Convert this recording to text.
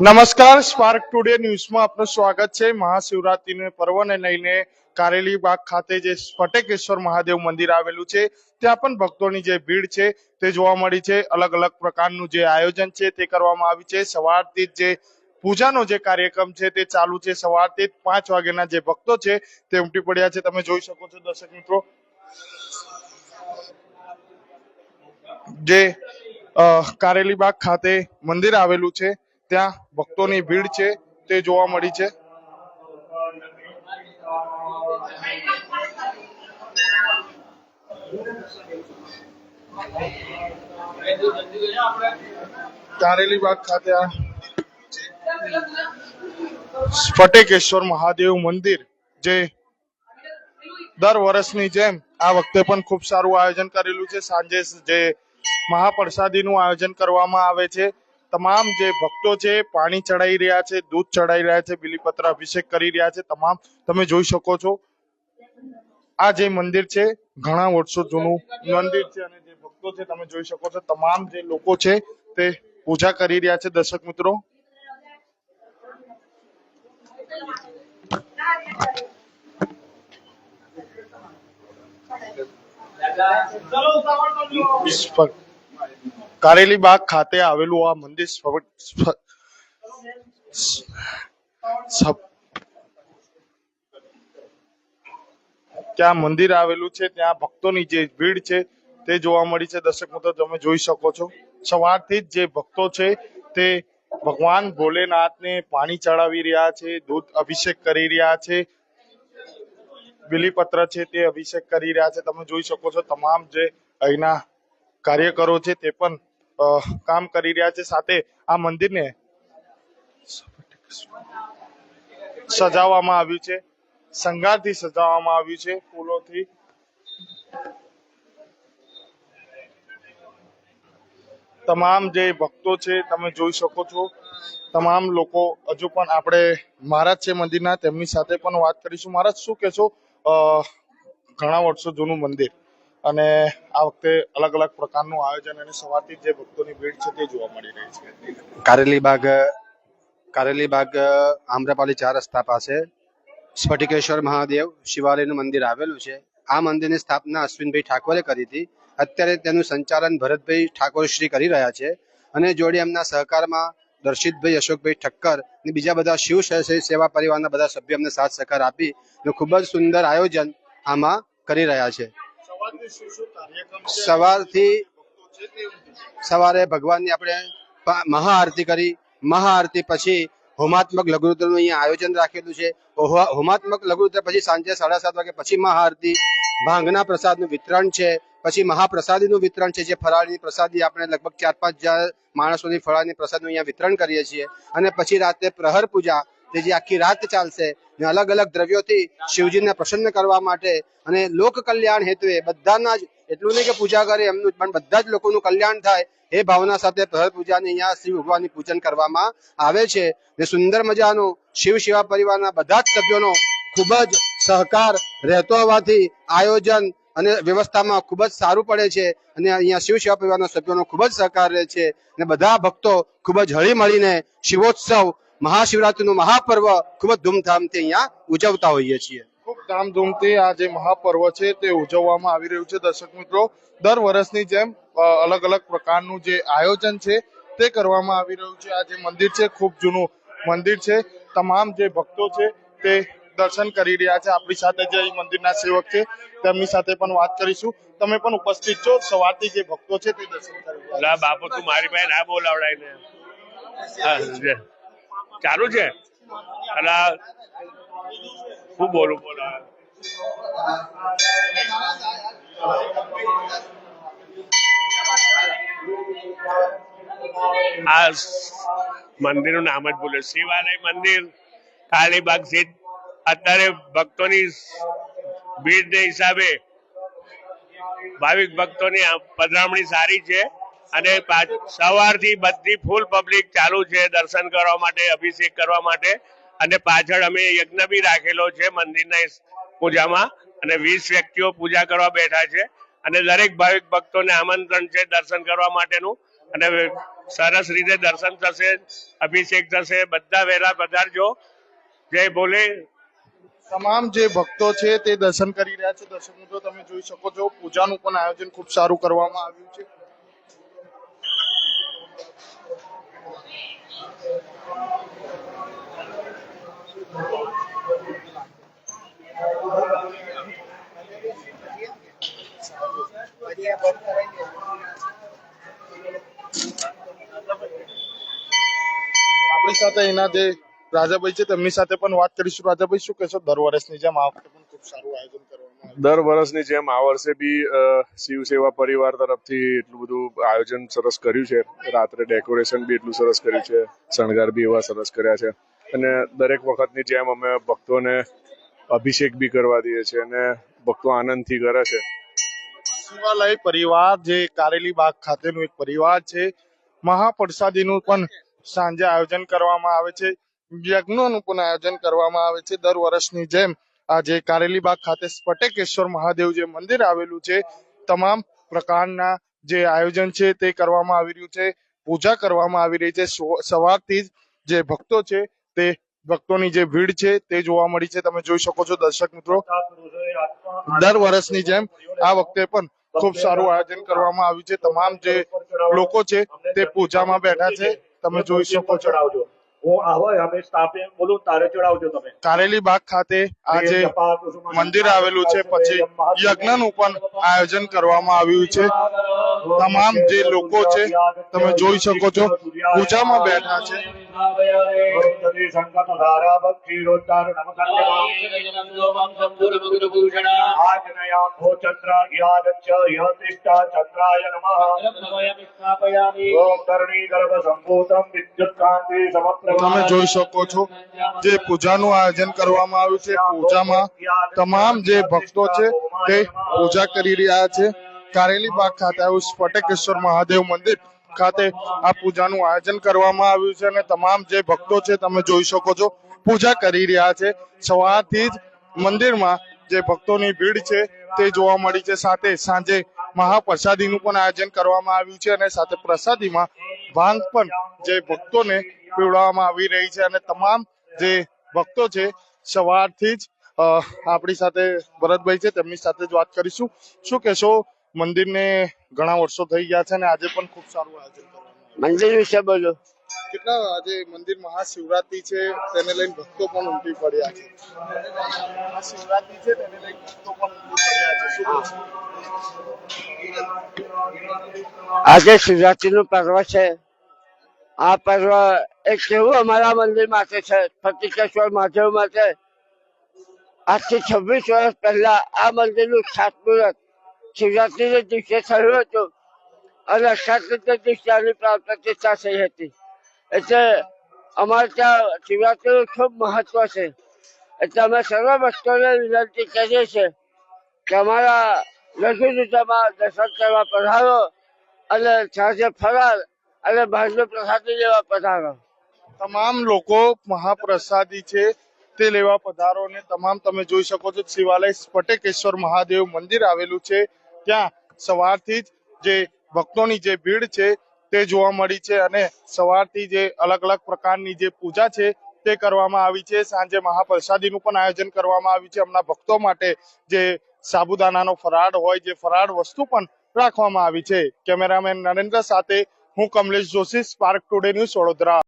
નમસ્કાર, spark today ન્યૂઝમાં આપનું સ્વાગત છે. મહાશિવરાત્રીને પર્વને લઈને કારેલી બાગ ખાતે જે સ્ફટેકેશ્વર મહાદેવ મંદિર આવેલું છે, ત્યાં પણ ભક્તોની જે ભીડ છે તે જોવા મળી છે. અલગ અલગ પ્રકારનું જે આયોજન છે તે કરવામાં આવ્યું છે. સવારથી જ પૂજાનો જે કાર્યક્રમ છે તે ચાલુ છે. સવારથી પાંચ વાગ્યાના જે ભક્તો છે તે ઉમટી પડ્યા છે. તમે જોઈ શકો છો દર્શક મિત્રો. જે કારેલીબાગ ખાતે મંદિર આવેલું છે. ત્યાં ભક્તોની ભીડ છે, તે જોવા મળી છે. કારેલીબાગ ખાતે આ સ્ફટિકેશ્વર મહાદેવ મંદિર, જે દર વર્ષની જેમ આ વખતે પણ ખૂબ સારું આયોજન કરેલું છે. સાંજે જે મહાપ્રસાદીનું આયોજન કરવામાં આવે છે. તમામ જે ભક્તો છે પાણી ચડાઈ રહ્યા છે દૂધ ચડાઈ રહ્યા છે બિલીપત્ર અભિષેક કરી રહ્યા છે તમામ તમે જોઈ શકો છો. આ જે મંદિર છે ઘણા વર્ષો જૂનું મંદિર છે અને જે ભક્તો છે તમે જોઈ શકો છો તમામ જે લોકો છે તે પૂજા કરી રહ્યા છે દર્શક મિત્રો. સ્ફ- કારેલી બાગ ખાતે આવેલું આ મંદિર ત્યાં મંદિર આવેલું છે, ત્યાં ભક્તોની જે ભીડ છે તે જોવા મળી છે. દર્શક મિત્રો, તમે જોઈ શકો છો. સવારથી જ જે ભક્તો છે તે ભગવાન ભોલેનાથને પાણી ચડાવી રહ્યા છે, દૂધ અભિષેક કરી રહ્યા છે, બિલીપત્ર છે તે અભિષેક કરી રહ્યા છે. તમે જોઈ શકો છો, તમામ જે અહીંના કાર્યકરો છે તે પણ કામ કરી રહ્યા છે સાથે આ મંદિરને સજાવવામાં આવ્યું છે. શંગારથી સજાવવામાં આવ્યું છે ફૂલોથી. તમામ જે ભક્તો છે, તમે જોઈ શકો છો. તમામ લોકો હજુ પણ આપણે મહારાજ છે મંદિરના તેમની સાથે પણ વાત કરીશું. મહારાજ, શું કહેશો? ઘણા વર્ષો જૂનું મંદિર. અને આ વખતે અલગ અલગ પ્રકારનું આયોજન અને સવારથી જે ભક્તોની ભીડ છે તે જોવા મળી રહી છે. કારેલીબાગ કારેલીબાગ આમ્રપાલી ચાર રસ્તા પાસે સ્ફટિકેશ્વર મહાદેવ શિવાલયનું મંદિર આવેલું છે. આ મંદિરની સ્થાપના અશ્વિનભાઈ ઠાકોરે કરી હતી. અત્યારે તેનું સંચાલન ભરતભાઈ ઠાકોર શ્રી કરી રહ્યા છે અને જોડે એમના સહકારમાં દર્શિતભાઈ, અશોકભાઈ ઠક્કર અને બીજા બધા શિવ સેવા પરિવારના બધા સભ્યો અમને સાથ સહકાર આપી ખૂબ જ સુંદર આયોજન આમાં કરી રહ્યા છે. સવારથી સવારે ભગવાનની આપણે મહાઆરતી કરી. મહાઆરતી પછી હોમાત્મક લઘુરુદ્રનું અહીંયા આયોજન રાખેલું છે. હોમાત્મક લઘુરુદ્ર પછી સાંજે સાડા સાત વાગે પછી મહાઆરતી ભાંગના પ્રસાદનું વિતરણ છે. પછી મહાપ્રસાદીનું વિતરણ છે. જે ફરાળની પ્રસાદી આપણે લગભગ ચાર પાંચ હજાર માણસોની ફરાળની પ્રસાદનું અહીંયા વિતરણ કરીએ છીએ. અને પછી રાતે પ્રહર પૂજા કે જે આખી રાત ચાલશે ને અલગ અલગ દ્રવ્યોથી શિવજીને પ્રસન્ન કરવા માટે અને લોક કલ્યાણ હેતુએ બધાના જ, એટલું નહીં કે પૂજા કરે, એમનું પણ બધા જ લોકોનું કલ્યાણ થાય એ ભાવના સાથે પ્રહર પૂજાની અહીંયા શિવ ભગવાનની પૂજન કરવામાં આવે છે ને સુંદર મજાનું શિવ શિવા પરિવારના બધા જ સભ્યોનો ખૂબ જ સહકાર રહેતો હોવાથી આયોજન અને વ્યવસ્થામાં ખૂબ જ સારું પડે છે અને અહીંયા શિવ સેવા પરિવારના સભ્યોનો ખૂબ જ સહકાર રહે છે અને બધા ભક્તો ખૂબ જ હળી મળીને શિવોત્સવ મહાશિવરાત્રીનું મહાપર્વ ખૂબ જ ધૂમધામથી અહીંયા ઉજવતા હોઈએ છીએ. ખૂબ ધામધૂમથી આ જે મહાપર્વ છે તે ઉજવવામાં આવી રહ્યું છે. દર્શક મિત્રો દર વર્ષની જેમ અલગ અલગ પ્રકારનું જે આયોજન છે તે કરવામાં આવી રહ્યું છે. આ જે મંદિર છે ખૂબ જૂનું મંદિર છે. તમામ જે ભક્તો છે તે દર્શન કરી રહ્યા છે. આપણી સાથે જે મંદિરના સેવક છે તેમની સાથે પણ વાત કરીશું. તમે પણ ઉપસ્થિત છો. સવારથી જે ભક્તો છે તે દર્શન કરી રહ્યા બાપુ તું મારી પાસે ના બોલાવડાય ને. હા, જે. ચાલુ છે? અલા શું બોલું? બોલો. આ મંદિરનું નામ જ બોલે શિવાલય મંદિર, કાલીબાગ સ્થિત અત્યારે ભક્તોની ભીડને હિસાબે ભાવિક ભક્તોની પધરામણી સારી છે. અને સવારથી બધી ફૂલ પબ્લિક ચાલુ છે દર્શન કરવા માટે, અભિષેક કરવા માટે. અને પાછળ અમે યજ્ઞ બી રાખેલો છે મંદિરના પૂજામાં. અને વીસ વ્યક્તિઓ પૂજા કરવા બેઠા છે. અને દરેક ભાવિક ભક્તોને આમંત્રણ છે દર્શન કરવા માટેનું. અને સરસ રીતે દર્શન થશે, અભિષેક થશે, બધા વહેલા પધારજો. જય ભોલે. તમામ જે ભક્તો છે તે દર્શન કરી રહ્યા છે. દર્શક મિત્રો તમે જોઈ શકો છો, પૂજાનું પણ આયોજન ખૂબ સારું કરવામાં આવ્યું છે. આપણી સાથે એના જે રાજાભાઈ છે, તેમની સાથે પણ વાત કરીશું. રાજાભાઈ, શું કહેશો? દર વર્ષની જેમ આ વખતે પણ ખૂબ સારું આયોજન દર વર્ષની જેમ આ વર્ષે બી શિવસેવા પરિવાર તરફથી એટલું બધું આયોજન સરસ કર્યું છે. રાત્રે ડેકોરેશન બી એટલું સરસ કર્યું છે. શણગાર બી એવા સરસ કર્યા છે. અને દરેક વખતની જેમ અમે ભક્તોને અભિષેક બી કરવા દઈએ છીએ અને ભક્તો આનંદથી કરે છે. શિવાલય પરિવાર જે કારેલી બાગ ખાતેનું એક પરિવાર છે. મહાપ્રસાદીનું પણ સાંજે આયોજન કરવામાં આવે છે. યજ્ઞોનું પણ આયોજન કરવામાં આવે છે. દર વર્ષની જેમ આજે કારેલી બાગ ખાતે સ્ફટિકેશ્વર મહાદેવ જે મંદિર આવેલું છે, તમામ પ્રકારના જે આયોજન છે તે કરવામાં આવી રહ્યું છે, પૂજા કરવામાં આવી રહી છે. સવારથી જ ભક્તો છે તે ભક્તોની જે ભીડ છે તે જોવા મળી છે. તમે જોઈ શકો છો દર્શક મિત્રો, દર વર્ષની જેમ આ વખતે પણ ખૂબ સારું આયોજન કરવામાં આવ્યું છે. તમામ જે લોકો છે તે પૂજામાં બેઠા છે. તમે જોઈ શકો છો. હું આવો અમે સ્ટાફે બોલું તારે ચડાવજો તમે કારેલી બાગ ખાતે આજે મંદિર આવેલું છે પછી યજ્ઞનું પણ આયોજન કરવામાં આવ્યું છે તમામ જે લોકો છે તમે જોઈ શકો છો પૂજામાં બેઠા છે સંકટ ધારા ભક્તિરોદ્ધાર તમે જોઈ શકો છો જે પૂજાનું આયોજન કરવામાં આવ્યું છે પૂજામાં તમામ જે ભક્તો છે તે પૂજા કરી રહ્યા છે. કારેલી બાગ ખાતે આવું સ્ફટિકેશ્વર મહાદેવ મંદિર ખાતે આ પૂજાનું આયોજન કરવામાં આવ્યું છે અને તમામ જે ભક્તો છે તમે જોઈ શકો છો પૂજા કરી રહ્યા છે. સવારથી જ મંદિરમાં જે ભક્તોની ભીડ છે તે જોવા મળી છે. સાથે સાંજે મહાપ્રસાદીનું પણ આયોજન કરવામાં આવ્યું છે અને સાથે પ્રસાદીમાં ભાંગ પણ જે ભક્તોને પીવડાવવામાં આવી રહી છે અને તમામ જે ભક્તો છે સવારથી જ આપણી સાથે ભરતભાઈ છે, તેમની સાથે જ વાત કરીશું. શું કહેશો? મંદિરને ઘણા વર્ષો થઈ ગયા છે અને આજે પણ ખૂબ સારું આયોજન મંદિર વિશે બોલો. કેટલા આજે મંદિર મહાશિવરાત્રી છે? તેને લઈને ભક્તો પણ ઉમટી પડ્યા છે. મહાશિવરાત્રી છે તેને લઈને ભક્તો પણ ઉમટી પડ્યા છે. આજે શિવરાત્રી નું પર્વ છે. આ પર્વ એક કેવું અમારા મંદિર માટે છે? ફતિકેશ્વર મહાદેવ માટે. આજથી છવ્વીસ વર્ષ પહેલા આ મંદિરનું ખાતમુહૂર્ત શિવરાત્રીના દિવસે થયું હતું અને અક્ષાત્રીના દિવસે આની પ્રતિષ્ઠા થઈ હતી. એટલે અમારે ત્યાં શિવરાત્રી ખૂબ મહત્વ છે. એટલે અમે સર્વ ભક્તોને વિનંતી કરીએ છીએ કે અમારા લઘુદૂતામાં દર્શન કરવા પધારો અને સાંજે ફરાર અને બહારનો પ્રસાદી લેવા પધારો. તમામ લોકો મહાપ્રસાદી છે તે લેવા પધારો ને તમામ તમે જોઈ શકો છો શિવાલય સ્ફટિકેશ્વર મહાદેવ મંદિર આવેલું છે. ત્યાં સવારથી જ જે ભક્તોની જે ભીડ છે તે જોવા મળી છે અને સવારથી જે અલગ અલગ પ્રકારની જે પૂજા છે તે કરવામાં આવી છે. સાંજે મહાપ્રસાદીનું પણ આયોજન કરવામાં આવ્યું છે. હમણાં ભક્તો માટે જે સાબુદાનાનો ફરાળ હોય, જે ફરાળ વસ્તુ પણ રાખવામાં આવી છે. કેમેરામેન નરેન્દ્ર સાથે હું Kamlesh Joshi Spark Today News Vadodara.